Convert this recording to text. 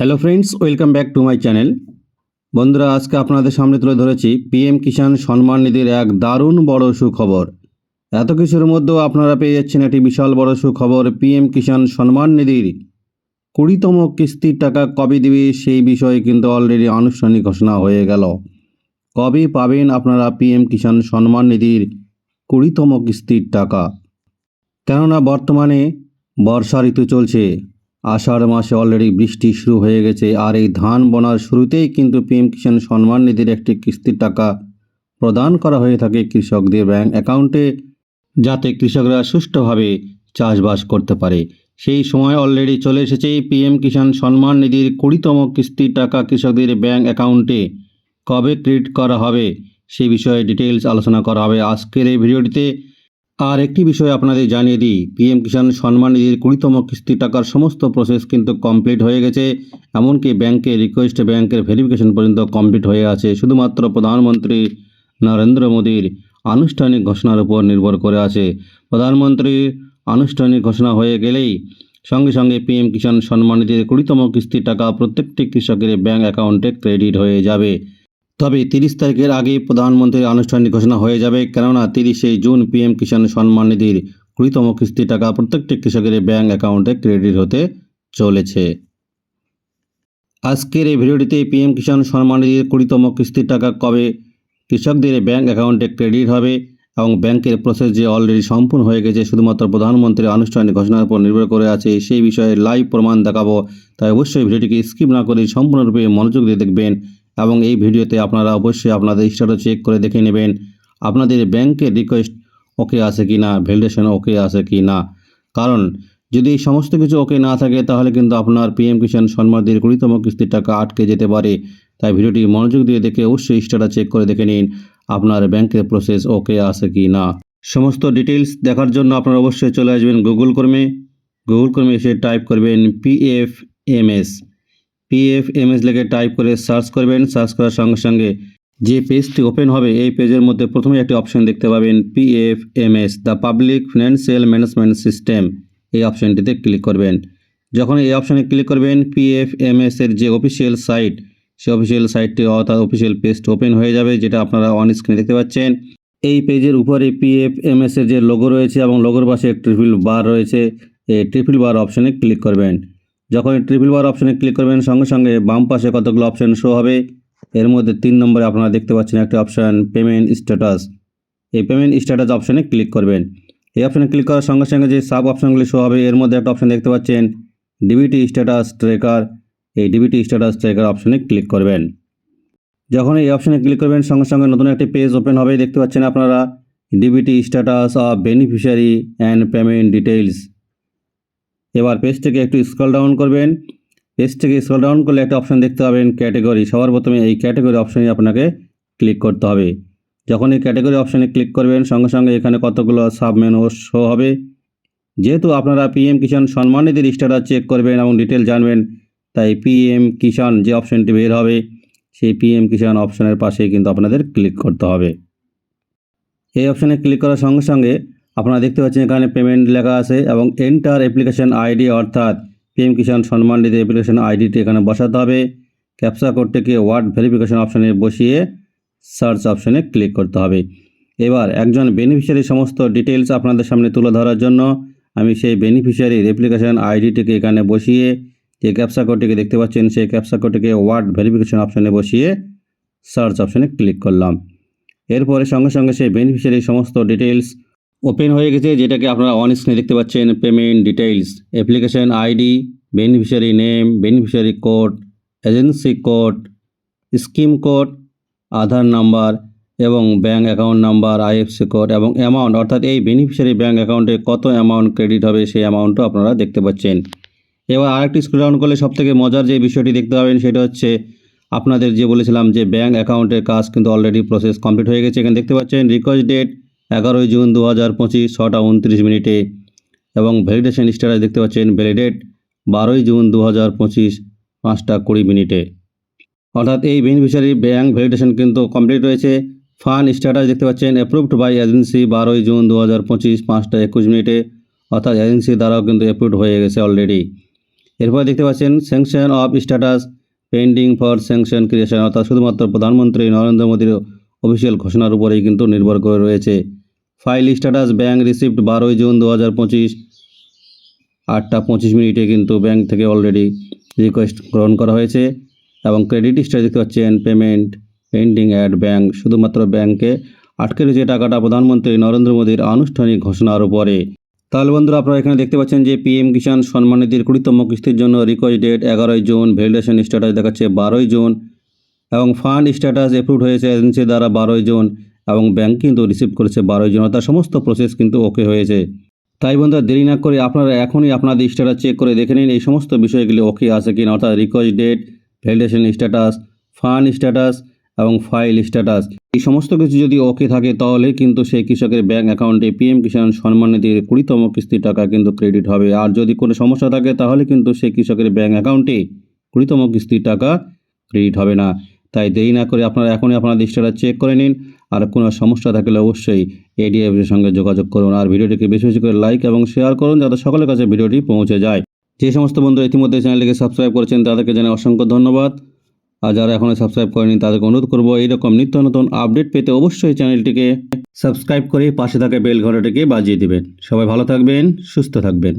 Hello friends welcome back to my channel বন্ধুরা, আজকে আপনাদের সামনে তুলে ধরেছি পিএম কিষাণ সম্মান নিধির এক দারুণ বড় সুখবর। এত কিছুর মধ্যেও আপনারা পেয়ে যাচ্ছেন একটি বিশাল বড় সুখবর পিএম কিষাণ সম্মান নিধির কুড়িতম কিস্তির টাকা কবে দেবে সেই বিষয়ে কিন্তু অলরেডি আনুষ্ঠানিক ঘোষণা হয়ে গেল। কবে পাবেন আপনারা পিএম কিষাণ সম্মান নিধির কুড়িতম কিস্তির টাকা? কেননা বর্তমানে বর্ষা ঋতু চলছে। আষাঢ় মাসে অলরেডি বৃষ্টি শুরু হয়ে গেছে। আর এই ধান বোনার শুরুতেই কিন্তু পিএম কিষাণ সম্মান নিধির একটি কিস্তির টাকা প্রদান করা হয়ে থাকে কৃষকদের ব্যাংক অ্যাকাউন্টে যাতে কৃষকরা সুষ্ঠুভাবে চাষবাস করতে পারে। সেই সময় অলরেডি চলে এসেছে পিএম কিষাণ সম্মান নিধির কুড়িতম কিস্তির টাকা কৃষকদের ব্যাংক অ্যাকাউন্টে কবে ক্রেডিট করা হবে সেই বিষয়ে ডিটেলস আলোচনা করা হবে। আজকের এই ভিডিওটিতে আর একটি বিষয় আপনাদের জানিয়ে দিই পিএম কিষাণ সম্মান নিধির কুড়িতম কিস্তি টাকার সমস্ত প্রসেস কিন্তু কমপ্লিট হয়ে গেছে। এমনকি ব্যাংকে রিকোয়েস্ট ব্যাংকের ভেরিফিকেশন পর্যন্ত কমপ্লিট হয়ে আছে। শুধুমাত্র প্রধানমন্ত্রী নরেন্দ্র মোদীর আনুষ্ঠানিক ঘোষণার উপর নির্ভর করে আছে। প্রধানমন্ত্রীর আনুষ্ঠানিক ঘোষণা হয়ে গেলেই সঙ্গে সঙ্গে পিএম কিষাণ সম্মান নিধির কুড়িতম কিস্তির টাকা প্রত্যেকটি কৃষকের ব্যাংক অ্যাকাউন্টে ক্রেডিট হয়ে যাবে। তবে তিরিশ তারিখের আগে প্রধানমন্ত্রীর আনুষ্ঠানিক ঘোষণা হয়ে যাবে। কেননা তিরিশে জুন পিএম কিষাণ সম্মান নিধির কুড়িতম কিস্তি টাকা প্রত্যেকটি কৃষকের ব্যাঙ্ক অ্যাকাউন্টে ক্রেডিট হতে চলেছে। আজকের এই ভিডিওটিতে পিএম কিষাণ সম্মান নিধির কুড়িতম কিস্তির টাকা কবে কৃষকদের ব্যাঙ্ক অ্যাকাউন্টে ক্রেডিট হবে এবং ব্যাংকের প্রসেস যে অলরেডি সম্পূর্ণ হয়ে গেছে, শুধুমাত্র প্রধানমন্ত্রীর আনুষ্ঠানিক ঘোষণার উপর নির্ভর করে আছে, সেই বিষয়ে লাইভ প্রমাণ দেখাবো। তাই অবশ্যই ভিডিওটিকে স্কিপ না করে সম্পূর্ণরূপে মনোযোগ দিয়ে দেখবেন। এবং এই ভিডিওতে আপনারা অবশ্যই আপনাদের স্ট্যাটাস চেক করে দেখে নেবেন আপনাদের ব্যাংকের রিকোয়েস্ট ওকে আছে কি না ভ্যালিডেশন ওকে আছে কি না। কারণ যদি এই সমস্ত কিছু ওকে না থাকে, তাহলে কিন্তু আপনার পিএম কিষাণ সম্মানদের কুড়িতম কিস্তির টাকা আটকে যেতে পারে। তাই ভিডিওটি মনোযোগ দিয়ে দেখে অবশ্যই স্ট্যাটাস চেক করে দেখে নিন আপনার ব্যাংকের প্রসেস ওকে আছে কি না। সমস্ত ডিটেলস দেখার জন্য আপনারা অবশ্যই চলে আসবেন গুগল কর্মে গুগল কর্মে এসে টাইপ করবেন পিএফ এমএস পিএফ এমএস লিখে টাইপ করে সার্চ করবেন। সার্চ করার সঙ্গে সঙ্গে যে পেজটি ওপেন হবে, এই পেজের মধ্যে প্রথমে একটি অপশন দেখতে পাবেন PF MS the public financial management system এই অপশনটিতে ক্লিক করবেন। যখন এই অপশনে ক্লিক করবেন পিএফ এমএস এর যে অফিসিয়াল সাইট সেই অফিসিয়াল সাইটটি অর্থাৎ অফিসিয়াল পেজটি ওপেন হয়ে যাবে, যেটা আপনারা অন স্ক্রিনে দেখতে পাচ্ছেন। এই পেজের উপরে পিএফ এমএস এর যে লোগো রয়েছে এবং লোগোর পাশে ট্রিপল বার রয়েছে। এই ট্রিপল বার অপশনে ক্লিক করবেন। যখন ট্রিপল বার অপশনে ক্লিক করবেন, সঙ্গে সঙ্গে বাম পাশে কতগুলো অপশন শো হবে, এর মধ্যে তিন নম্বরে আপনারা দেখতে পাচ্ছেন একটা অপশান পেমেন্ট স্ট্যাটাস এই পেমেন্ট স্ট্যাটাস অপশনে ক্লিক করবেন। এই অপশনে ক্লিক করার সঙ্গে সঙ্গে যে সাব অপশনগুলি শো হবে, এর মধ্যে একটা অপশন দেখতে পাচ্ছেন ডিবিটি স্ট্যাটাস ট্রেকার এই ডিবিটি স্ট্যাটাস ট্রেকার অপশনে ক্লিক করবেন। যখন এই অপশনে ক্লিক করবেন, সঙ্গে সঙ্গে নতুন একটি পেজ ওপেন হবে, দেখতে পাচ্ছেন আপনারা DBT status of beneficiary and payment details এবার পেজ থেকে একটু স্ক্রল ডাউন করবেন। পেজ থেকে স্ক্রল ডাউন করলে একটা অপশান দেখতে পাবেন ক্যাটেগরি সবার প্রথমে এই ক্যাটেগরি অপশনে আপনাকে ক্লিক করতে হবে। যখন এই ক্যাটেগরি অপশানে ক্লিক করবেন, সঙ্গে সঙ্গে এখানে কতগুলো সাব মেনু শো হবে। যেহেতু আপনারা পিএম কিষাণ সম্মান নিধির স্ট্যাটাস চেক করবেন এবং ডিটেল জানবেন, তাই পিএম কিষাণ যে অপশানটি বের হবে, সেই পিএম কিষাণ অপশানের পাশেই কিন্তু আপনাদের ক্লিক করতে হবে। এই অপশানে ক্লিক করার সঙ্গে সঙ্গে আপনারা দেখতে পাচ্ছেন এখানে পেমেন্ট লেখা আছে এবং এন্টার অ্যাপ্লিকেশন আইডি অর্থাৎ পিএম কিষাণ সম্মান নিধি অ্যাপ্লিকেশন আইডিটি এখানে বসাতে হবে। ক্যাপসা কোডটিকে ওয়ার্ড ভেরিফিকেশন অপশানে বসিয়ে সার্চ অপশনে ক্লিক করতে হবে। এবার একজন বেনিফিশিয়ারি সমস্ত ডিটেলস আপনাদের সামনে তুলে ধরার জন্য আমি সেই বেনিফিশিয়ারির অ্যাপ্লিকেশন আইডিটিকে এখানে বসিয়ে যে ক্যাপসা কোডটিকে দেখতে পাচ্ছেন সেই ক্যাপসা কোডটিকে ওয়ার্ড ভেরিফিকেশন অপশানে বসিয়ে সার্চ অপশানে ক্লিক করলাম। এরপরে সঙ্গে সঙ্গে সেই বেনিফিশিয়ারির সমস্ত ডিটেলস ওপেন হয়ে গেছে, যেটাকে আপনারা অন স্ক্রিনে দেখতে পাচ্ছেন payment details application ID beneficiary name beneficiary code agency code scheme code Aadhaar number এবং bank account number IFSC code এবং অ্যামাউন্ট অর্থাৎ এই বেনিফিশিয়ারি ব্যাঙ্ক অ্যাকাউন্টে কত অ্যামাউন্ট ক্রেডিট হবে, সেই অ্যামাউন্টও আপনারা দেখতে পাচ্ছেন। এবার আরেকটি স্ক্রল ডাউন করলে সবথেকে মজার যে বিষয়টি দেখতে পাবেন, সেটা হচ্ছে আপনাদের যে বলেছিলাম যে ব্যাঙ্ক অ্যাকাউন্টের কাজ কিন্তু অলরেডি প্রসেস কমপ্লিট হয়ে গেছে। এখানে দেখতে পাচ্ছেন রিকোয়েস্ট ডেট এগারোই জুন দু হাজার পঁচিশ ছটা উনত্রিশ মিনিটে এবং ভ্যালিডেশন স্ট্যাটাস দেখতে পাচ্ছেন ভ্যালিডেট বারোই জুন দু হাজার পঁচিশ পাঁচটা কুড়ি মিনিটে। অর্থাৎ এই বেনিফিশিয়ারি ব্যাঙ্ক ভ্যালিডেশন কিন্তু কমপ্লিট রয়েছে। ফান্ড স্ট্যাটাস দেখতে পাচ্ছেন অ্যাপ্রুভড বাই এজেন্সি বারোই জুন দু হাজার পঁচিশ পাঁচটা একুশ মিনিটে। অর্থাৎ এজেন্সি দ্বারাও কিন্তু অ্যাপ্রুভড হয়ে গেছে অলরেডি এরপর দেখতে পাচ্ছেন sanction of status pending for sanction creation অর্থাৎ শুধুমাত্র প্রধানমন্ত্রী নরেন্দ্র মোদীর অফিসিয়াল ঘোষণার উপরেই কিন্তু নির্ভর করে রয়েছে। ফাইল স্ট্যাটাস ব্যাংক রিসিপ্ট বারোই জুন দু হাজার পঁচিশ। আটটা পঁচিশ মিনিটে কিন্তু ব্যাংক থেকে অলরেডি রিকোয়েস্ট গ্রহণ করা হয়েছে এবং ক্রেডিট হিস্ট্রি দেখতে পাচ্ছেন, পেমেন্ট পেন্ডিং অ্যাট ব্যাঙ্ক শুধুমাত্র ব্যাংকে আটকে রয়েছে টাকাটা প্রধানমন্ত্রী নরেন্দ্র মোদীর আনুষ্ঠানিক ঘোষণার উপরে। তাহলে বন্ধুরা, আপনারা এখানে দেখতে পাচ্ছেন যে পিএম কিষাণ সম্মান নিধির কুড়িতম কিস্তির জন্য রিকোয়েস্ট ডেট এগারোই জুন। ভ্যালিডেশন স্ট্যাটাস দেখাচ্ছে বারোই জুন। এবং ফান্ড স্ট্যাটাস অ্যাপ্রুভ হয়েছে এজেন্সি দ্বারা বারোই জন এবং ব্যাংক কিন্তু রিসিভ করেছে বারোই জন। অর্থাৎ সমস্ত প্রসেস কিন্তু ওকে হয়েছে। তাই বন্ধুরা, দেরি না করে আপনারা এখনই আপনাদের স্ট্যাটাস চেক করে দেখে নিন এই সমস্ত বিষয়গুলি ওকে আছে কিনা। অর্থাৎ request date validation status fund status এবং ফাইল স্ট্যাটাস এই সমস্ত কিছু যদি ওকে থাকে তাহলে কিন্তু সেই কৃষকের ব্যাংক অ্যাকাউন্টে পিএম কিষাণ সম্মান নিধির কুড়িতম কিস্তির টাকা কিন্তু ক্রেডিট হবে। আর যদি কোনো সমস্যা থাকে তাহলে কিন্তু সেই কৃষকের ব্যাংক অ্যাকাউন্টে কুড়িতম কিস্তির টাকা ক্রেডিট হবে না। তাই দেরি না করে আপনারা এখনই আপনার স্ট্যাটাস চেক করে নিন। আর কোনো সমস্যা থাকলে অবশ্যই এডিএফের সঙ্গে যোগাযোগ করুন। আর ভিডিওটিকে বেশি বেশি করে লাইক এবং শেয়ার করুন যাতে সকলের কাছে ভিডিওটি পৌঁছে যায়। যে সমস্ত বন্ধু ইতিমধ্যে চ্যানেলটিকে সাবস্ক্রাইব করেছেন, তাদেরকে জানাই অসংখ্য ধন্যবাদ। আর যারা এখনও সাবস্ক্রাইব করেনি, তাদেরকে অনুরোধ করব, এইরকম নিত্য নতুন আপডেট পেতে অবশ্যই চ্যানেলটিকে সাবস্ক্রাইব করে পাশে থাকা বেল ঘন্টাটিকে বাজিয়ে দিবেন। সবাই ভালো থাকবেন, সুস্থ থাকবেন।